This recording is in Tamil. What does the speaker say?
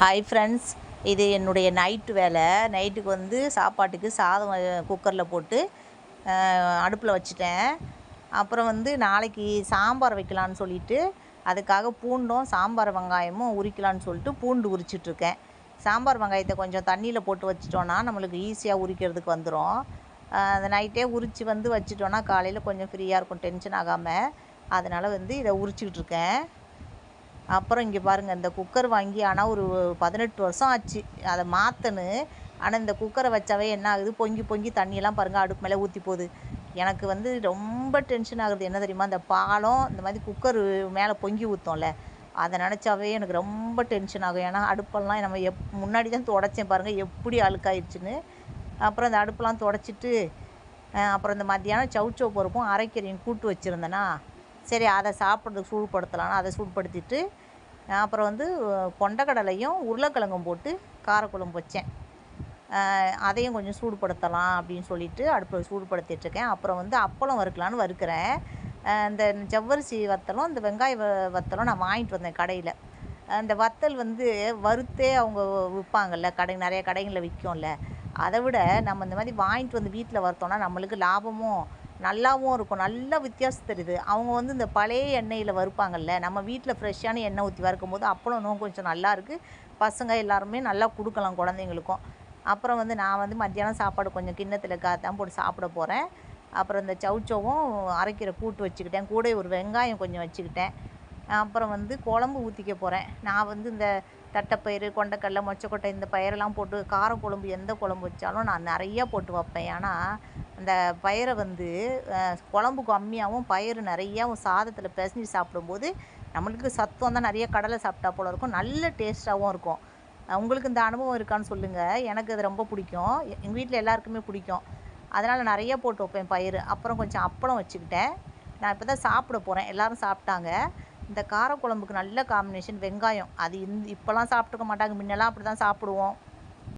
ஹாய் ஃப்ரெண்ட்ஸ் இது என்னுடைய நைட்டு வேலை. நைட்டுக்கு வந்து சாப்பாட்டுக்கு சாதம் குக்கரில் போட்டு அடுப்பில் வச்சுட்டேன். அப்புறம் வந்து நாளைக்கு சாம்பார் வைக்கலான்னு சொல்லிட்டு அதுக்காக பூண்டும் சாம்பார் வெங்காயமும் உரிக்கலான்னு சொல்லிட்டு பூண்டு உரிச்சிட்ருக்கேன். சாம்பார் வெங்காயத்தை கொஞ்சம் தண்ணியில் போட்டு வச்சிட்டோன்னா நம்மளுக்கு ஈஸியாக உரிக்கிறதுக்கு வந்துடும் அந்த நைட்டே உரித்து வந்து வச்சிட்டோன்னா காலையில் கொஞ்சம் ஃப்ரீயாக இருக்கும் டென்ஷன் ஆகாமல் அதனால் வந்து இதை உரிச்சிக்கிட்டு இருக்கேன் அப்புறம் இங்கே பாருங்கள் இந்த குக்கர் வாங்கி ஆனால் ஒரு பதினெட்டு வருஷம் ஆச்சு. அதை மாற்றணும் ஆனால் இந்த குக்கரை வச்சாவே என்ன ஆகுது? பொங்கி பொங்கி தண்ணியெல்லாம் பாருங்கள் அடுப்பு மேலே ஊற்றி போகுது. எனக்கு வந்து ரொம்ப டென்ஷன் ஆகுது. என்ன தெரியுமா? இந்த பாலம் இந்த மாதிரி குக்கர் மேலே பொங்கி ஊற்றோம்ல அதை நினச்சாவே எனக்கு ரொம்ப டென்ஷன் ஆகும். ஏன்னா அடுப்பெல்லாம் நம்ம எப் முன்னாடி தான் தொடச்சேன் பாருங்கள் எப்படி அழுக்காயிடுச்சுன்னு அப்புறம் இந்த அடுப்பெல்லாம் தொடச்சிட்டு அப்புறம் இந்த மத்தியானம் சவுச்சோ பருப்பும் அரைக்கறியும் கூட்டு வச்சுருந்தேனா சரி அதை சாப்பிட்றதுக்கு சூடுபடுத்தலாம்னு அதை சூடுபடுத்திட்டு அப்புறம் வந்து கொண்டக்கடலையும் உருளைக்கிழங்கும் போட்டு காரக்குழம்பு வச்சேன். அதையும் கொஞ்சம் சூடுபடுத்தலாம் அப்படின்னு சொல்லிட்டு அடுப்பில் சூடுபடுத்திட்டுருக்கேன். அப்புறம் வந்து அப்பளம் வறுக்கலான்னு வறுக்கிறேன். இந்த ஜவ்வரிசி வத்தலும் இந்த வெங்காய வ- வத்தலும் நான் வாங்கிட்டு வந்தேன் கடையில். அந்த வத்தல் வந்து வறுத்தே அவங்க விற்பாங்கல்ல கடை நிறைய கடைகளில் விற்கும்ல. அதை விட நம்ம இந்த மாதிரி வாங்கிட்டு வந்து வீட்டில் வறுத்தோம்னா நம்மளுக்கு லாபமும் நல்லாவும் இருக்கும். நல்ல வித்தியாசம் தெரியுது. அவங்க வந்து இந்த பழைய எண்ணெயில் வறுப்பாங்கல்ல நம்ம வீட்டில் ஃப்ரெஷ்ஷான எண்ணெய் ஊற்றி வறுக்கும் போது அப்பளம் இன்னும் கொஞ்சம் நல்லா இருக்குது பசங்க எல்லாருமே நல்லா கொடுக்கலாம் குழந்தைங்களுக்கும். அப்புறம் வந்து நான் வந்து மத்தியானம் சாப்பாடு கொஞ்சம் கிண்ணத்தில் காத்தான் போட்டு சாப்பிட போகிறேன் அப்புறம் இந்த சவுச்சவும் அரைக்கிற கூட்டு வச்சுக்கிட்டேன். கூட ஒரு வெங்காயம் கொஞ்சம் வச்சுக்கிட்டேன். அப்புறம் வந்து குழம்பு ஊற்றிக்க போகிறேன் நான் வந்து இந்த தட்டைப்பயிறு கொண்டக்கடலை மொச்சக்கொட்டை இந்த பயிரெல்லாம் போட்டு காரக்குழம்பு எந்த குழம்பு வச்சாலும் நான் நிறையா போட்டு வைப்பேன். ஏன்னா அந்த பயிரை வந்து குழம்பு கம்மியாகவும் பயிறு நிறையாவும் சாதத்தில் பிசைஞ்சு சாப்பிடும்போது நம்மளுக்கு சத்துவம் தான் நிறைய கடலை சாப்பிட்டா போல இருக்கும். நல்ல டேஸ்ட்டாகவும் இருக்கும். உங்களுக்கு இந்த அனுபவம் இருக்கான்னு சொல்லுங்கள் எனக்கு அது ரொம்ப பிடிக்கும். எங்கள் வீட்டில் எல்லாருக்குமே பிடிக்கும். அதனால் நிறைய போட்டு வைப்பேன் பயிர் அப்புறம் கொஞ்சம் அப்பளம் வச்சுக்கிட்டேன். நான் இப்போ தான் சாப்பிட போகிறேன் எல்லாரும் சாப்பிட்டாங்க. இந்த காரக்குழம்புக்கு நல்ல காம்பினேஷன் வெங்காயம். அது இந்த இப்போலாம் சாப்பிட்டுக்க மாட்டாங்க. முன்னெல்லாம் அப்படி தான் சாப்பிடுவோம்.